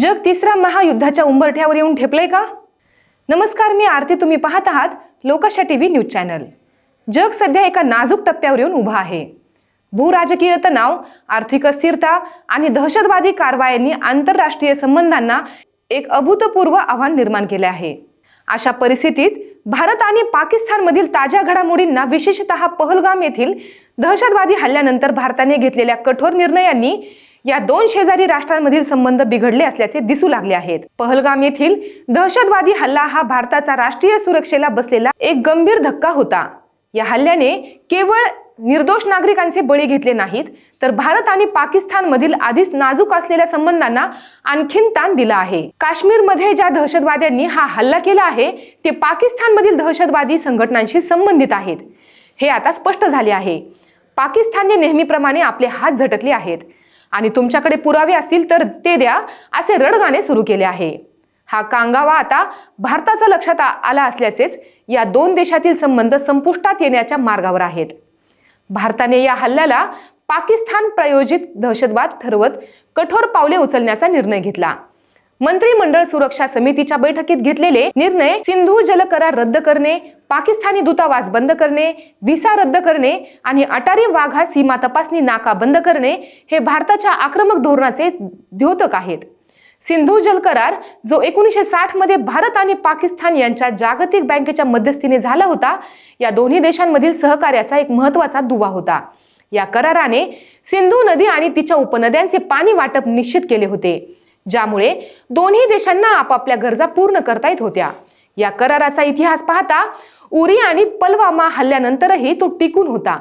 जग तिसऱ्या महायुद्धाच्या उंबरठ्यावर येऊन ठेपलंय का? नमस्कार मी आरती. तुम्ही पाहत आहात लोकशा टी व्ही न्यूज चॅनल. जग सध्या एका नाजूक टप्प्यावर येऊन उभा आहे. भूराजकीय तणाव आर्थिक अस्थिरता आणि दहशतवादी कारवायांनी आंतरराष्ट्रीय संबंधांना एक अभूतपूर्व आव्हान निर्माण केले आहे. अशा परिस्थितीत भारत आणि पाकिस्तानमधील ताज्या घडामोडींना विशेषतः पहलगाम येथील दहशतवादी हल्ल्यानंतर भारताने घेतलेल्या कठोर निर्णयांनी या दोन शेजारी राष्ट्रांमधील संबंध बिघडले असल्याचे दिसू लागले आहेत. पहलगाम येथील दहशतवादी हल्ला हा भारताचा राष्ट्रीय सुरक्षेला बसलेला एक गंभीर धक्का होता. या हल्ल्याने केवळ निर्दोष नागरिकांचे बळी घेतले नाहीत तर भारत आणि पाकिस्तानमधील आधीच नाजूक असलेल्या संबंधांना आणखीन ताण दिला आहे. काश्मीरमध्ये ज्या दहशतवाद्यांनी हा हल्ला केला आहे ते पाकिस्तानमधील दहशतवादी संघटनांशी संबंधित आहेत. हे आता स्पष्ट झाले आहे. पाकिस्तानने नेहमीप्रमाणे आपले हात झटकले आहेत. आणि तुमच्याकडे पुरावे असतील तर ते द्या असे रडगाणे सुरू केले आहे. हा कांगावा आता भारताचा लक्षात आला असल्याचेच या दोन देशातील संबंध संपुष्टात येण्याच्या मार्गावर आहेत. भारताने या हल्ल्याला पाकिस्तान प्रायोजित दहशतवाद ठरवत कठोर पावले उचलण्याचा निर्णय घेतला. मंत्रिमंडळ सुरक्षा समितीच्या बैठकीत घेतलेले निर्णय सिंधू जल करार रद्द करणे पाकिस्तानी दूतावास बंद करणे व्हिसा रद्द करणे आणि अटारी वाघा सीमा तपासणी नाका बंद करणे हे भारताच्या आक्रमक धोरणाचे द्योतक आहेत. सिंधू जल करार जो एकोणीसशे साठमध्ये भारत आणि पाकिस्तान यांच्या जागतिक बँकेच्या मध्यस्थीने झाला होता या दोन्ही देशांमधील सहकार्याचा एक महत्त्वाचा दुवा होता. या कराराने सिंधू नदी आणि तिच्या उपनद्यांचे पाणी वाटप निश्चित केले होते. ज्यामुळे दोन्ही देशांना आपापल्या गरजा पूर्ण करता येत होत्या. या कराराचा इतिहास पाहता उरी आणि पलवामा हल्ल्यानंतरही तो टिकून होता.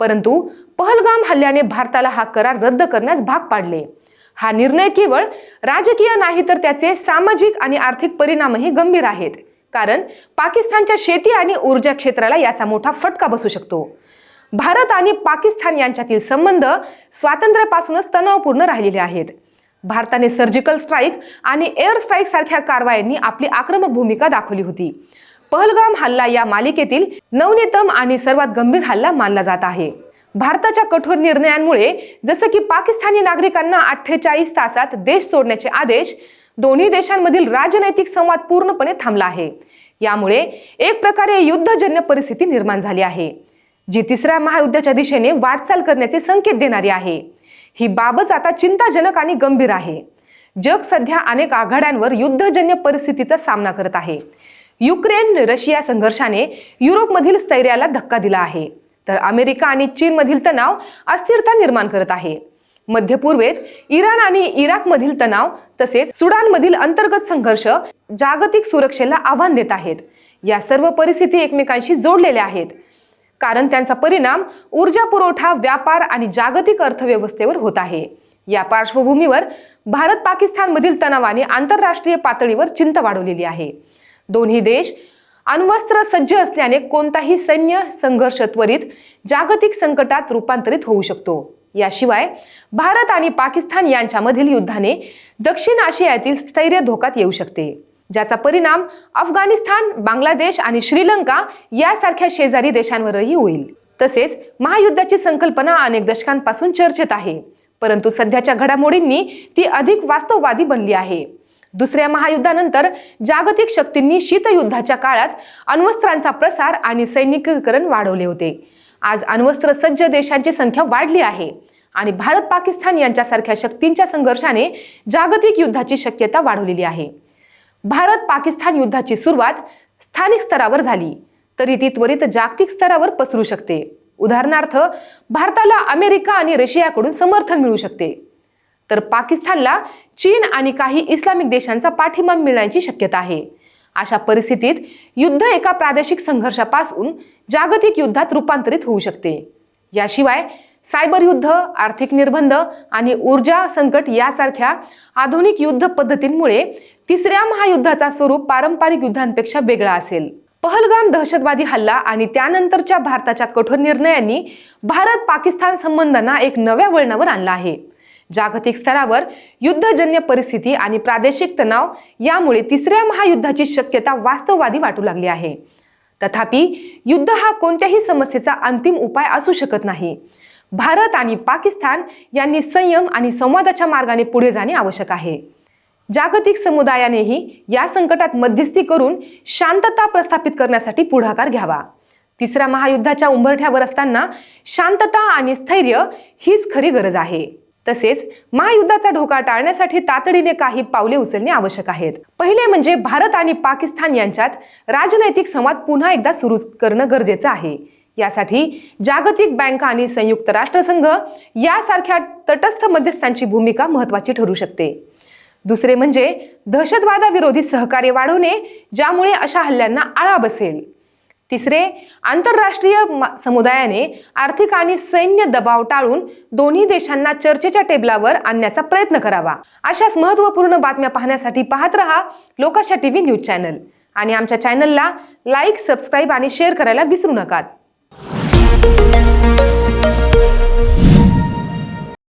परंतु पहलगाम हल्ल्याने भारताला हा करार रद्द करण्यास भाग पाडले. हा निर्णय केवळ राजकीय नाही तर त्याचे सामाजिक आणि आर्थिक परिणामही गंभीर आहेत. कारण पाकिस्तानच्या शेती आणि ऊर्जा क्षेत्राला याचा मोठा फटका बसू शकतो. भारत आणि पाकिस्तान यांच्यातील संबंध स्वातंत्र्यापासूनच तणावपूर्ण राहिलेले आहेत. भारताने सर्जिकल स्ट्राईक आणि एअर स्ट्राईक सारख्या कारवायांनी आपली आक्रमक भूमिका दाखवली होती. पहलगाम हल्ला या मालिकेतील नवनीतम आणि सर्वात गंभीर हल्ला मानला जात आहे. भारताच्या कठोर निर्णयांमुळे जसं की पाकिस्तानी नागरिकांना अठ्ठेचाळीस तासात देश सोडण्याचे आदेश दोन्ही देशांमधील राजनैतिक संवाद पूर्णपणे थांबला आहे. यामुळे एक प्रकारे युद्धजन्य परिस्थिती निर्माण झाली आहे. जी तिसऱ्या महायुद्धाच्या दिशेने वाटचाल करण्याचे संकेत देणारी आहे. ही बाबच आता चिंताजनक आणि गंभीर आहे. जग सध्या अनेक आघाड्यांवर युद्धजन्य परिस्थितीचा सामना करत आहे. युक्रेन रशिया संघर्षाने युरोपमधील स्थैर्याला धक्का दिला आहे. तर अमेरिका आणि चीनमधील तणाव अस्थिरता निर्माण करत आहे. मध्य पूर्वेत इराण आणि इराकमधील तणाव तसेच सुडानमधील अंतर्गत संघर्ष जागतिक सुरक्षेला आव्हान देत आहेत. या सर्व परिस्थिती एकमेकांशी जोडलेल्या आहेत. कारण त्यांचा परिणाम ऊर्जा पुरवठा व्यापार आणि जागतिक अर्थव्यवस्थेवर होत आहे. या पार्श्वभूमीवर भारत पाकिस्तानमधील तणावाने आंतरराष्ट्रीय पातळीवर चिंता वाढवलेली आहे. दोन्ही देश अण्वस्त्र सज्ज असल्याने कोणताही सैन्य संघर्ष त्वरित जागतिक संकटात रूपांतरित होऊ शकतो. याशिवाय भारत आणि पाकिस्तान यांच्यामधील युद्धाने दक्षिण आशियातील स्थैर्य धोक्यात येऊ शकते. ज्याचा परिणाम अफगाणिस्तान बांगलादेश आणि श्रीलंका यासारख्या शेजारी देशांवरही होईल. तसेच महायुद्धाची संकल्पना अनेक दशकांपासून चर्चेत आहे. परंतु सध्याच्या घडामोडींनी ती अधिक वास्तववादी बनली आहे. दुसऱ्या महायुद्धानंतर जागतिक शक्तींनी शीतयुद्धाच्या काळात अण्वस्त्रांचा प्रसार आणि सैनिकीकरण वाढवले होते. आज अण्वस्त्र सज्ज देशांची संख्या वाढली आहे आणि भारत पाकिस्तान यांच्यासारख्या शक्तींच्या संघर्षाने जागतिक युद्धाची शक्यता वाढवलेली आहे. भारत पाकिस्तान युद्धाची सुरुवात स्थानिक स्तरावर झाली तरी ती त्वरित जागतिक स्तरावर पसरू शकते. उदाहरणार्थ भारताला अमेरिका आणि रशियाकडून समर्थन मिळू शकते. तर पाकिस्तानला चीन आणि काही इस्लामिक देशांचा पाठिंबा मिळण्याची शक्यता आहे. अशा परिस्थितीत युद्ध एका प्रादेशिक संघर्षापासून जागतिक युद्धात रूपांतरित होऊ शकते. याशिवाय सायबर युद्ध आर्थिक निर्बंध आणि ऊर्जा संकट यासारख्या आधुनिक युद्ध पद्धतींमुळे तिसऱ्या महायुद्धाचा स्वरूप पारंपरिक युद्धांपेक्षा वेगळा असेल. पहलगाम दहशतवादी हल्ला आणि त्यानंतरच्या भारताच्या कठोर निर्णयांनी भारत पाकिस्तान संबंधांना एक नव्या वळणावर आणला आहे. जागतिक स्तरावर युद्धजन्य परिस्थिती आणि प्रादेशिक तणाव यामुळे तिसऱ्या महायुद्धाची शक्यता वास्तववादी वाटू लागली आहे. तथापि युद्ध हा कोणत्याही समस्येचा अंतिम उपाय असू शकत नाही. भारत आणि पाकिस्तान यांनी संयम आणि संवादाच्या मार्गाने पुढे जाणे आवश्यक आहे. जागतिक समुदायानेही या संकटात मध्यस्थी करून शांतता प्रस्थापित करण्यासाठी पुढाकार घ्यावा. तिसऱ्या महायुद्धाच्या उंबरठ्यावर असताना शांतता आणि स्थैर्य हीच खरी गरज आहे. तसेच महायुद्धाचा धोका टाळण्यासाठी तातडीने काही पावले उचलणे आवश्यक आहेत. पहिले म्हणजे भारत आणि पाकिस्तान यांच्यात राजनैतिक संवाद पुन्हा एकदा सुरू करणं गरजेचं आहे. यासाठी जागतिक बँक आणि संयुक्त राष्ट्रसंघ यासारख्या तटस्थ मध्यस्थांची भूमिका महत्वाची ठरू शकते. दुसरे म्हणजे दहशतवादाविरोधी सहकार्य वाढवणे ज्यामुळे अशा हल्ल्यांना आळा बसेल. तिसरे आंतरराष्ट्रीय समुदायाने आर्थिक आणि सैन्य दबाव टाळून दोन्ही देशांना चर्चेच्या टेबलावर आणण्याचा प्रयत्न करावा. अशाच महत्त्वपूर्ण बातम्या पाहण्यासाठी पाहत रहा लोकाशा टीव्ही न्यूज चॅनल. आणि आमच्या चॅनलला लाईक सबस्क्राईब आणि शेअर करायला विसरू नका Yeah.